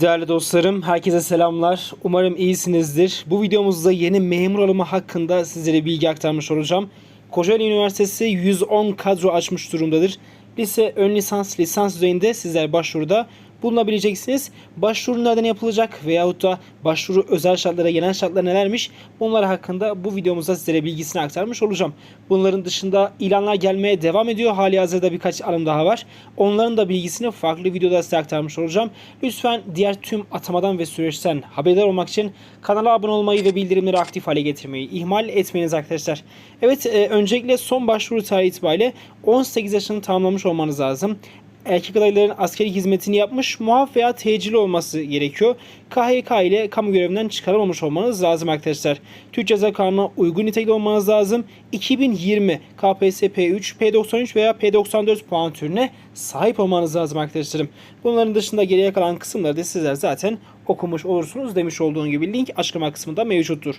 Değerli dostlarım, herkese selamlar. Umarım iyisinizdir. Bu videomuzda yeni memur alımı hakkında sizlere bilgi aktarmış olacağım. Kocaeli Üniversitesi 110 kadro açmış durumdadır. Lise, ön lisans, lisans düzeyinde sizler başvuruda bulunabileceksiniz. Başvuru nereden yapılacak veyahut da başvuru özel şartlara, genel şartlar nelermiş bunlar hakkında bu videomuzda sizlere bilgisini aktarmış olacağım. Bunların dışında ilanlar gelmeye devam ediyor. Hali hazırda birkaç alım daha var. Onların da bilgisini farklı videoda size aktarmış olacağım. Lütfen diğer tüm atamadan ve süreçten haberdar olmak için kanala abone olmayı ve bildirimleri aktif hale getirmeyi ihmal etmeyiniz arkadaşlar. Evet e, öncelikle son başvuru tarihi itibariyle 18 yaşını tamamlamış olmanız lazım erkek adayların askeri hizmetini yapmış muaf veya tecili olması gerekiyor. KHK ile kamu görevinden çıkarılmamış olmanız lazım arkadaşlar. Türk Ceza Kanunu'na uygun nitelikli olmanız lazım. 2020 KPSS P3, P93 veya P94 puan türüne sahip olmanız lazım arkadaşlarım. Bunların dışında geriye kalan kısımları da sizler zaten okumuş olursunuz demiş olduğum gibi link açıklama kısmında mevcuttur.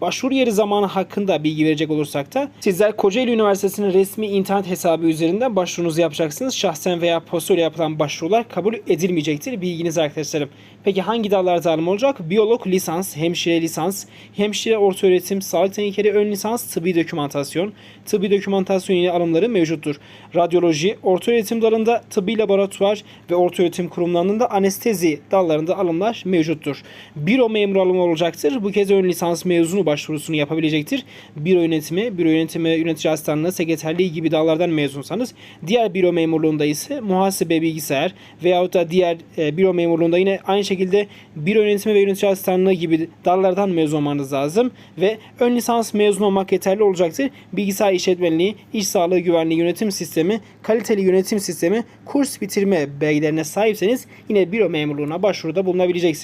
Başvuru yeri zamanı hakkında bilgi verecek olursak da sizler Kocaeli Üniversitesi'nin resmi internet hesabı üzerinden başvurunuzu yapacaksınız. Şahsen veya postayla yapılan başvurular kabul edilmeyecektir. Bilginiz arkadaşlarım. Peki hangi dallarda alım olacak? Biyolog lisans, hemşire lisans, hemşire orta öğretim, sağlık teknikeri ön lisans, tıbbi dokümantasyon, tıbbi dokümantasyon ile alımları mevcuttur. Radyoloji, orta öğretim dalında tıbbi laboratuvar ve orta öğretim kurumlarında anestezi dallarında alımlar mevcuttur. Büro memuru alımı olacaktır. Bu kez ön lisans mezunu başvurusunu yapabilecektir. Büro yönetimi, büro yönetimi, yönetici asistanlığı, sekreterliği gibi dallardan mezunsanız diğer büro memurluğunda ise muhasebe bilgisayar veyahut da diğer e, büro memurluğunda yine aynı şekilde büro yönetimi ve yönetici asistanlığı gibi dallardan mezun olmanız lazım ve ön lisans mezun olmak yeterli olacaktır. Bilgisayar işletmenliği, iş sağlığı güvenliği yönetim sistemi, kaliteli yönetim sistemi, kurs bitirme belgelerine sahipseniz yine büro memurluğuna başvuruda bulunabileceksiniz.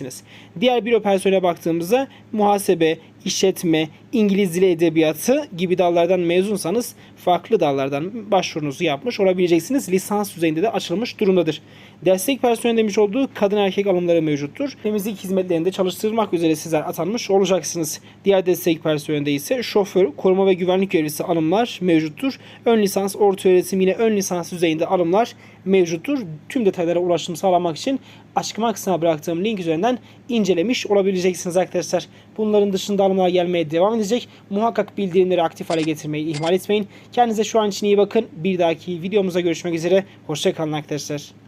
Diğer büro personeline baktığımızda muhasebe, işletme, İngiliz dili edebiyatı gibi dallardan mezunsanız farklı dallardan başvurunuzu yapmış olabileceksiniz. Lisans düzeyinde de açılmış durumdadır. Destek personeli demiş olduğu kadın erkek alımları mevcuttur. Temizlik hizmetlerinde çalıştırılmak üzere sizler atanmış olacaksınız. Diğer destek personelinde ise şoför, koruma ve güvenlik görevlisi alımlar mevcuttur. Ön lisans, orta öğretim yine ön lisans düzeyinde alımlar mevcuttur. Tüm detaylara ulaşım sağlamak için açıklama kısmına bıraktığım link üzerinden incelemiş olabileceksiniz arkadaşlar. Bunların dışında alımlar gelmeye devam edecek. Muhakkak bildirimleri aktif hale getirmeyi ihmal etmeyin. Kendinize şu an için iyi bakın. Bir dahaki videomuza görüşmek üzere. Hoşçakalın arkadaşlar.